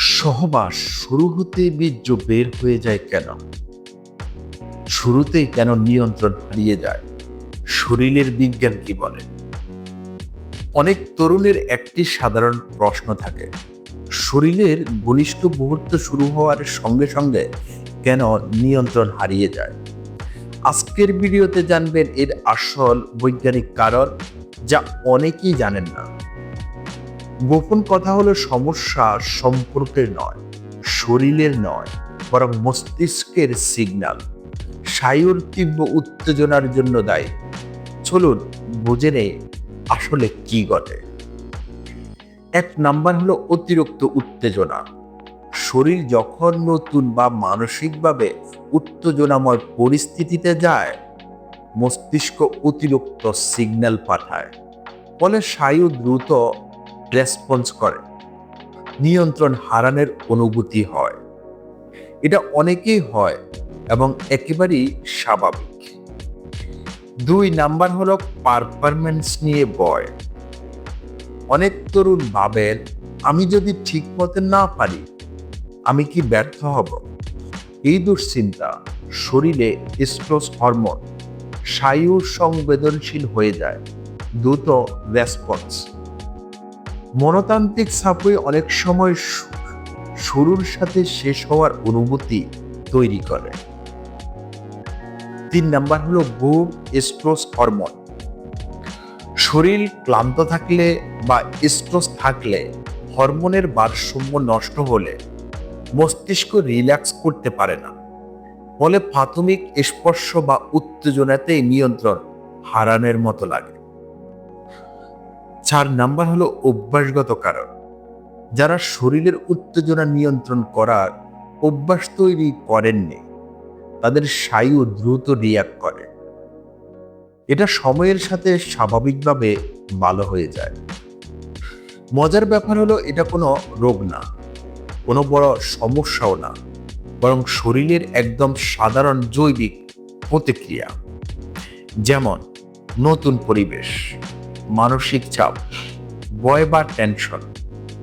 সহবাস শুরু হতে বীর্য বের হয়ে যায় কেন? শুরুতেই কেন নিয়ন্ত্রণ হারিয়ে যায়? শরীরের বিজ্ঞান কি বলে? অনেক তরুণের একটি সাধারণ প্রশ্ন থাকে, শরীরের ঘনিষ্ঠ মুহূর্ত শুরু হওয়ার সঙ্গে সঙ্গে কেন নিয়ন্ত্রণ হারিয়ে যায়? আজকের ভিডিওতে জানবেন এর আসল বৈজ্ঞানিক কারণ, যা অনেকেই জানেন না। গোপন কথা হলো সমস্যা সম্পর্কের নয়, শরীরের নয়, বরং মস্তিষ্কের সিগন্যাল সায়ুর তীব্র উত্তেজনার জন্য দায়ী। চলুন বুঝে নেই আসলে কি ঘটে। এক নাম্বার হলো অতিরিক্ত উত্তেজনা। শরীর যখন নতুন বা মানসিকভাবে উত্তেজনাময় পরিস্থিতিতে যায়, মস্তিষ্ক অতিরিক্ত সিগন্যাল পাঠায়। ফলে স্নায়ু দ্রুত রেসপন্স করে। নিয়ন্ত্রণ হারানোর অনুভূতি হয়। এটা অনেকেই হয় এবং একেবারেই স্বাভাবিক। দুই নাম্বার হলো পারফরমেন্স নিয়ে বয় অনেক তরুণ ভাবেন, আমি যদি ঠিক মতে না পারি, আমি কি ব্যর্থ হব? এই দুশ্চিন্তা শরীরে স্ট্রোস হরমোন স্নায়ু সংবেদনশীল হয়ে যায়, দ্রুত রেসপন্স মনতান্ত্রিক চাপই অনেক সময় শুরুর সাথে শেষ হওয়ার অনুভূতি তৈরি করে। তিন নাম্বার হলো ঘুম, স্ট্রোস, হরমোন। শরীর ক্লান্ত থাকলে বা স্ট্রোস থাকলে হরমোনের ভারসাম্য নষ্ট হলে মস্তিষ্ক রিল্যাক্স করতে পারে না। ফলে প্রাথমিক স্পর্শ বা উত্তেজনাতেই নিয়ন্ত্রণ হারানের মতো লাগে। চার নাম্বার হলো অভ্যাসগত কারণ। যারা শরীরের উত্তেজনা নিয়ন্ত্রণ করার অভ্যাস তৈরি করেননি, তাদের স্নায়ু দ্রুত রিয়াক্ট করে। এটা সময়ের সাথে স্বাভাবিকভাবে ভালো হয়ে যায়। মজার ব্যাপার হলো এটা কোনো রোগ না, কোনো বড় সমস্যাও না, বরং শরীরের একদম সাধারণ জৈবিক প্রতিক্রিয়া। যেমন, নতুন পরিবেশ। মানসিক চাপ, ভয় বা টেনশন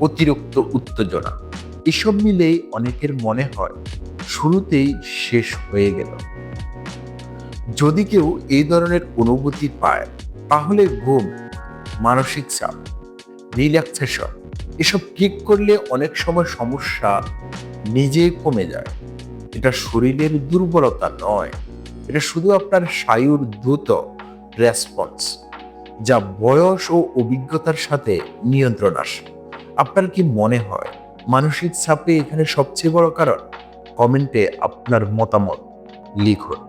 অতিরিক্ত উত্তেজনা, এসব মিলেই অনেকের মনে হয় শুরুতেই শেষ হয়ে গেল। যদি কেউ এই ধরনের অনুভূতি পায়, তাহলে ঘুম, মানসিক চাপ রিল্যাক্সেশন এসব ঠিক করলে অনেক সময় সমস্যা নিজেই কমে যায়। এটা শরীরের দুর্বলতা নয়, এটা শুধু আপনার স্নায়ুর দ্রুত রেসপন্স যা বয়স ও অভিজ্ঞতার সাথে নিয়ন্ত্রণ আসে। আপনার কি মনে হয় মানসিক চাপে এখানে সবচেয়ে বড় কারণ? কমেন্টে আপনার মতামত লিখুন।